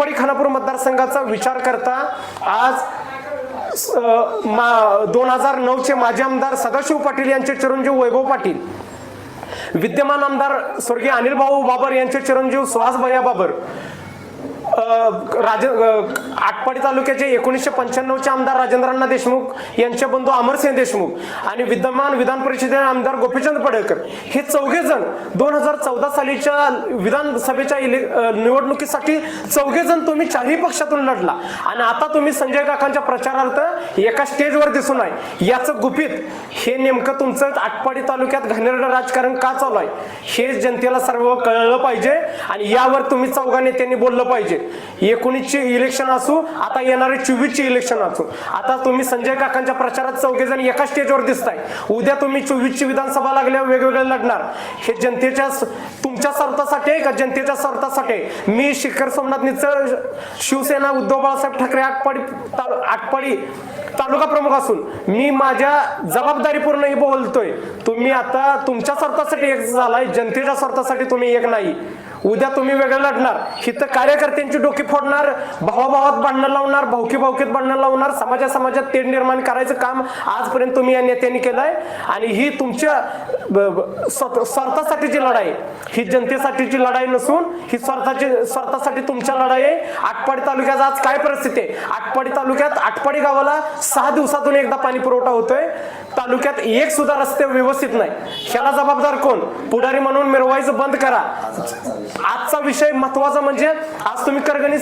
आटपाडी खानापूर मतदारसंघाचा विचार करता आज दोन हजार नऊचे माजी आमदार सदाशिव पाटील यांचे चिरंजीव वैभव पाटील विद्यमान आमदार स्वर्गीय अनिल भाऊ बाबर यांचे चिरंजीव सुहास भैया बाबर राज आटपाडी तालुक्याचे एकोणीसशे पंच्याण्णवचे आमदार राजेंद्रांना देशमुख यांचे बंधू अमरसिंह देशमुख आणि विद्यमान विधान परिषदेचे आमदार गोपीचंद पडळकर. हे चौघे जण दोन हजार चौदा सालीच्या विधानसभेच्या इले निवडणुकीसाठी चौघे जण तुम्ही चारही पक्षातून लढला. आणि आता तुम्ही संजय काकांच्या प्रचारार्थ एका स्टेजवर दिसून आहे याचं गुपित हे नेमकं तुमचं आटपाडी तालुक्यात घाणेरडं राजकारण का चालू आहे? हे जनतेला सर्व कळलं पाहिजे आणि यावर तुम्ही चौघा नेत्यांनी बोललं पाहिजे. एकोणीसचे इलेक्शन असू आता येणारे चोवीसचे इलेक्शन असू. आता तुम्ही संजय काकांच्या प्रचारात चौघे जण एका स्टेजवर दिसताय. उद्या तुम्ही चोवीसची विधानसभा लागल्या वेगवेगळे लढणार. हे जनतेच्या तुमच्या स्वार्थासाठी आहे का? जनतेच्या स्वार्थासाठी आहे? मी शिखर सोमनाथ निचळ शिवसेना उद्धव बाळासाहेब ठाकरे आटपाडी तालु- आटपाडी तालुका प्रमुख असून मी माझ्या जबाबदारीपूर्णही बोलतोय. तुम्ही आता तुमच्या स्वार्थासाठी एक झालाय जनतेच्या स्वार्थासाठी तुम्ही एक नाही. उद्या तुम्ही वेगळं लढणार. हिथं कार्यकर्त्यांची डोकी फोडणार भावाभावात भांडणं लावणार भावकी भावकीत भांडणं लावणार समाजा समाजात तेढ निर्माण करायचं काम आजपर्यंत तुम्ही या नेत्यांनी केलंय. आणि ही तुमच्या स्वार्थासाठीची लढाई आहे. ही जनतेसाठीची लढाई नसून ही स्वार्थाची स्वार्थासाठी तुमच्या लढाई आहे. आटपाडी तालुक्यात आज काय परिस्थिती आहे? आटपाडी तालुक्यात आटपाडी गावाला सहा दिवसातून एकदा पाणी पुरवठा होतोय. तालुक्यात एक सुद्धा रस्ते व्यवस्थित नाही. ह्याला जबाबदार कोण? पुढारी म्हणून मिरवायचं बंद करा. आजचा विषय महत्त्वाचा म्हणजे आज तुम्ही करगणित